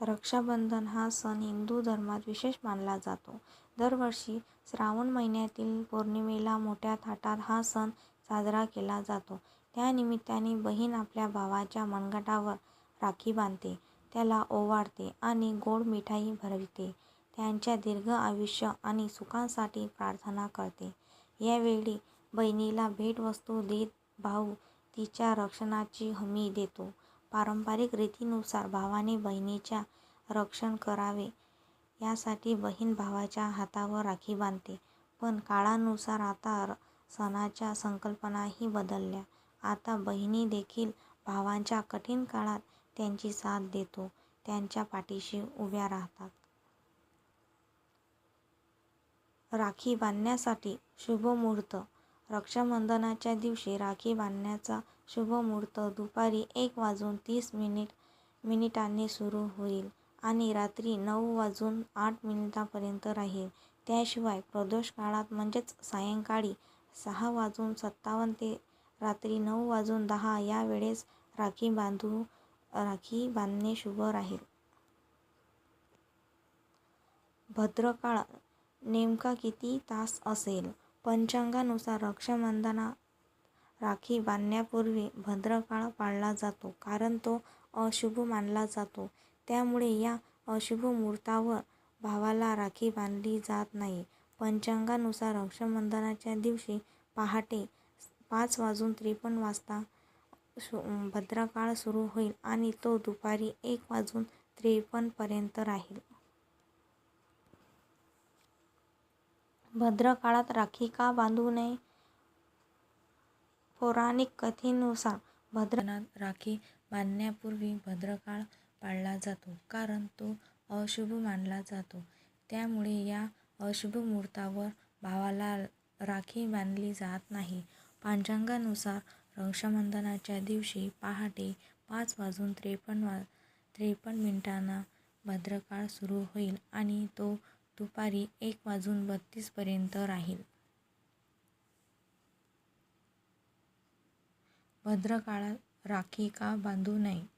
रक्षाबंधन हा सण हिंदू धर्मात विशेष मानला जातो. दरवर्षी श्रावण महिन्यातील पौर्णिमेला मोठ्या थाटात हा सण साजरा केला जातो. त्यानिमित्ताने बहीण आपल्या भावाच्या मनगटावर राखी बांधते, त्याला ओवाळते आणि गोड मिठाई भरविते. त्यांच्या दीर्घ आयुष्य आणि सुखासाठी प्रार्थना करते. यावेळी बहिणीला भेटवस्तू देत भाऊ तिच्या रक्षणाची हमी देतो. पारंपरिक रीतीनुसार भावाने बहिणीच्या रक्षण करावे यासाठी बहीण भावाच्या हातावर राखी बांधते. पण काळानुसार आता सणाच्या संकल्पनाही बदलल्या. आता बहिणी देखील भावांच्या कठीण काळात त्यांची साथ देतो, त्यांच्या पाठीशी उभ्या राहतात. राखी बांधण्यासाठी शुभ मुहूर्त रक्षाबंधनाच्या दिवशी राखी बांधण्याचा शुभ मुहूर्त दुपारी एक वाजून तीस मिनिट मिनिटांनी सुरू होईल आणि रात्री नऊ वाजून आठ मिनिटांपर्यंत राहील. त्याशिवाय प्रदोष काळात म्हणजेच सायंकाळी सहा वाजून सत्तावन्न ते रात्री नऊ वाजून दहा या वेळेस राखी बांधू राखी बांधणे शुभ राहील. भद्रकाळ नेमका किती तास असेल? पंचांगानुसार रक्षाबंधनात राखी बांधण्यापूर्वी भद्रकाळ पाळला जातो, कारण तो अशुभ मानला जातो. त्यामुळे या अशुभ मुहूर्तावर भावाला राखी बांधली जात नाही. पंचांगानुसार रक्षाबंधनाच्या दिवशी पहाटे पाच वाजून त्रेपन्न वाजता भद्रकाळ सुरू होईल आणि तो दुपारी एक वाजून त्रेपन्न पर्यंत राहील. भद्रकाळात राखी का बांधू नये? पौराणिक कथेनुसार भद्रकाळात राखी बांधण्यापूर्वी भद्रकाळ पाळला जातो, कारण तो अशुभ मानला जातो. त्यामुळे या अशुभ मुहूर्तावर भावाला राखी बांधली जात नाही. पंचांगानुसार रक्षाबंधनाच्या दिवशी पहाटे पाच वाजून त्रेपन्न त्रेपन्न मिनिटांना भद्रकाळ सुरू होईल आणि तो दुपारी एक वाजून बत्तीसपर्यंत राहील. भद्रकाळात राखी का बांधू नये?